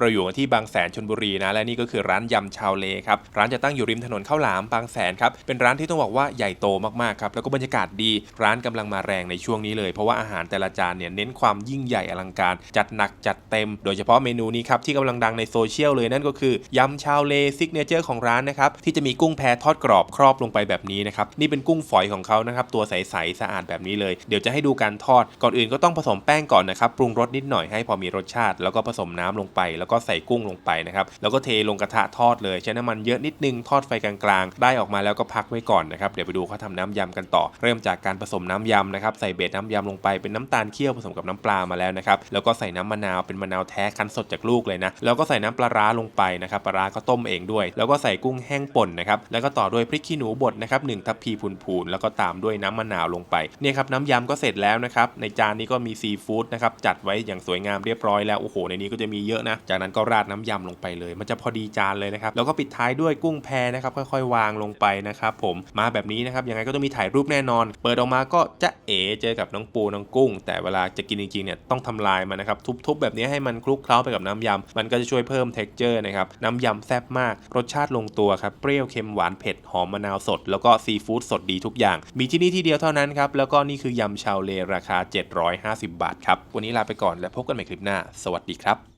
เราอยู่ที่บางแสนชนบุรีนะและนี่ก็คือร้านยำชาวเลครับร้านจะตั้งอยู่ริมถนนข้าวหลามบางแสนครับเป็นร้านที่ต้องบอกว่าใหญ่โตมากๆครับแล้วก็บรรยากาศดีร้านกำลังมาแรงในช่วงนี้เลย เพราะว่าอาหารแต่ละจานเนี่ยเน้นความยิ่งใหญ่อลังการ จัดหนักจัดเต็ม โดยเฉพาะเมนูนี้ครับที่กำลังดังในโซเชียลเลยนั่นก็คือยำชาวเลซิกเนเจอร์ของร้านนะครับที่จะมีกุ้งแพทอดกรอบครอบลงไปแบบนี้นะครับนี่เป็นกุ้งฝอยของเขานะครับตัวใสๆสะอาดแบบนี้เลย เดี๋ยวจะให้ดูการทอดก่อนอื่นก็ต้องผสมแป้งก่อนนะครับปรุงรสนิดหน่อยให้พอมีรสชาติ แล้วก็ผสมน้ำลงไปแล้วก็ใส่กุ้งลงไปนะครับแล้วก็เทลงกระทะทอดเลยใช้น้ำมันเยอะนิดนึงทอดไฟกลางๆ ได้ออกมาแล้วก็พักไว้ก่อนนะครับเดี๋ยวไปดูเขาทำน้ำยำกันต่อ เริ่มจากการผสมน้ำยำนะครับใส่เบสน้ำยำลงไปเป็นน้ำตาลเคี่ยวผสมกับน้ำปลามาแล้วนะครับแล้วก็ใส่น้ำมะนาวเป็นมะนาวแท้คั้นสดจากลูกเลยนะแล้วก็ใส่น้ำปลาร้าลงไปนะครับปลาร้าก็ต้มเองด้วย แล้วก็ใส่กุ้งแห้งป่นนะครับแล้วก็ต่อด้วยพริกขี้หนูบดนะครับหนึ่งทัพพีพูนๆแล้วก็ตามด้วยน้ำมะนาวลงไปเนี่ยครับน้ำยำก็เสร็จแล้วนะครับในจานนี้ก็มีซีฟู้ดนะครับจัดไว้อย่างสวยงามเรียบร้อยแล้วโอ้โหในนี้ก็จะมีเยอะนะจากนั้นก็ราดน้ำยำลงไปเลย มันจะพอดีจานเลยนะครับ แล้วก็ปิดท้ายด้วยกุ้งแพนะครับ ค่อยๆ วางลงไปนะครับผมมาแบบนี้นะครับยังไงก็ต้องมีถ่ายรูปแน่นอน เปิดออกมาก็จะเอ๋เจอกับน้องปูน้องกุ้ง แต่เวลาจะกินจริงๆเนี่ยต้องทำลายมันนะครับทุบๆแบบนี้ให้มันคลุกเคล้าไปกับน้ำยำมันก็จะช่วยเพิ่ม t e x t อร์นะครับน้ำยำแซ่บมาก รสชาติลงตัวครับเปรี้ยวเค็มหวานเผ็ดหอมมะนาวสด แล้วก็ซีฟู้ดสดดีทุกอย่าง มีที่นี่ที่เดียวเท่านั้นครับแล้วก็นี่คือยำชาวเลราคา 750 บาทครับวันนี้ลาไปก่อนและพบกันใหม่คลิปหน้า สวัสดีครับ